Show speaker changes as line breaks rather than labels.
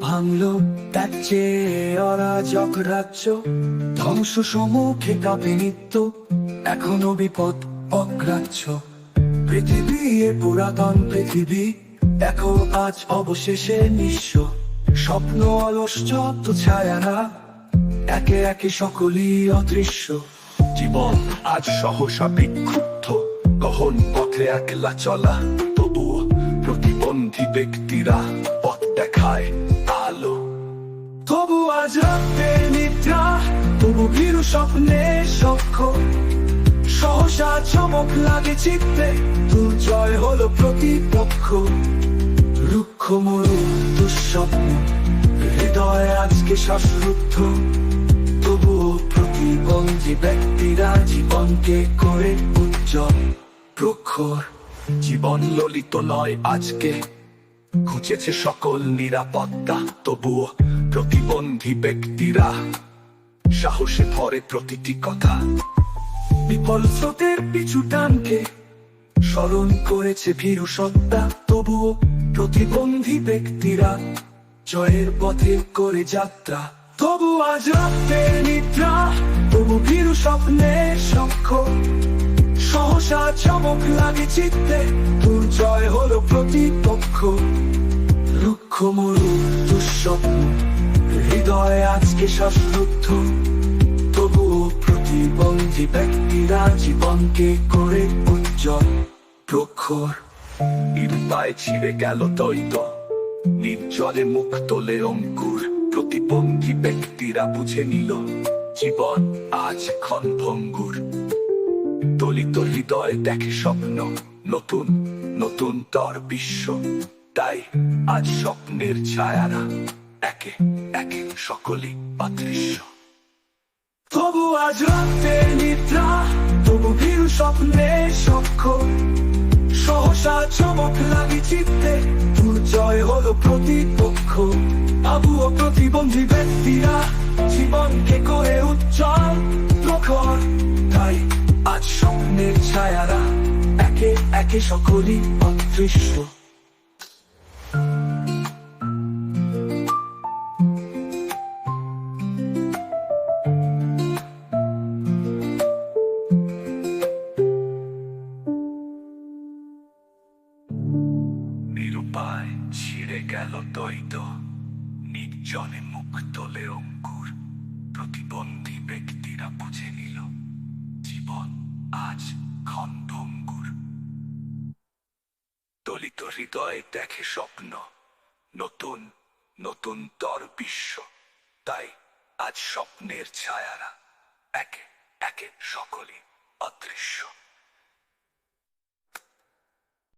ভাঙল। তার চেয়ে অরাজক রাজ্য ধ্বংস সম্মুখে কাঁপে নিত্য, এখনও বিপদ অগ্রাহ্য। পৃথিবী এ পুরাতন পৃথিবী দেখো আজ অবশেষে নিঃস্ব। স্বপ্ন অলস যত ছায়ারা একে একে সকলই অদৃশ্য।
জীবন আজ সহসা বিক্ষুব্ধ, গহন পথে একলা চলা। প্রতিবন্ধী ব্যক্তিরা পথ দেখায় আলো।
তবু আজ রাতে নিদ্রা, তবু ভীরু স্বপ্নে সক্ষ। সহসা চমক লাগে চিত্তে, দুর্জয় হলো প্রতিপক্ষ। রুক্ষ মরু, দুঃস্বপ্ন, হৃদয় আজকে শ্বাসরুদ্ধ। তবুও প্রতিবন্ধী ব্যক্তিরা জীবনকে করে উজ্জ্বল, প্রখর।
জীবন ললিত নয় আজকে। খুঁজেছে সকল নিরাপত্তা, তবুও প্রতিবন্ধী ব্যক্তিরা সাহসে ধরে প্রতিটি কথা।
বিপল স্রোতের পিছু টানকে স্মরণ করেছে ভীরু সত্তা, তবুও প্রতিবন্ধী ব্যক্তিরা জয়ের পথে করে যাত্রা। তবু আজ রাতে নিদ্রা, তবু ভীরু স্বপ্নে সক্ষ সহসা চমক লাগে চিত্তে। দুর্জয় হলো প্রতিপক্ষ। রুক্ষ মরু, দুঃস্বপ্ন। হৃদয় আজকে শ্বাসরুদ্ধ। তবুও প্রতিবন্ধী ব্যক্তিরা জীবনকে করে উজ্জ্বল। প্রখর।
নির্বায় ছিঁড়ে গেল দৈত নির্জলে মুখ তোলে অঙ্কুর। প্রতিবন্ধী ব্যক্তিরা বুঝে নিল, জীবন আজ ক্ষণ ভঙ্গুর দলিত হৃদয় দেখে স্বপ্ন, নতুন নতুন তর বিশ্ব। তাই আজ স্বপ্নের ছায়ারা একে একে সকলেই অদৃশ্য।
তবু আজ রাতে নিদ্রা, তবু ভীরু স্বপ্নে সক্ষ। সহসা চমক লাগে চিত্তে, দুর্জয় হলো প্রতিপক্ষ। আবু ও প্রতিবন্ধী ব্যক্তিরা জীবনকে করে উজ্জ্বল। ছায়ারা একে একে সকলই অদৃশ্য।
নিরুপায় ছিঁড়ে গেল দৈত নির্জনে দলিত হৃদয়ে দেখে স্বপ্ন, নতুন নতুন তর বিশ্ব। তাই আজ স্বপ্নের ছায়ারা একে একে সকলে অদৃশ্য।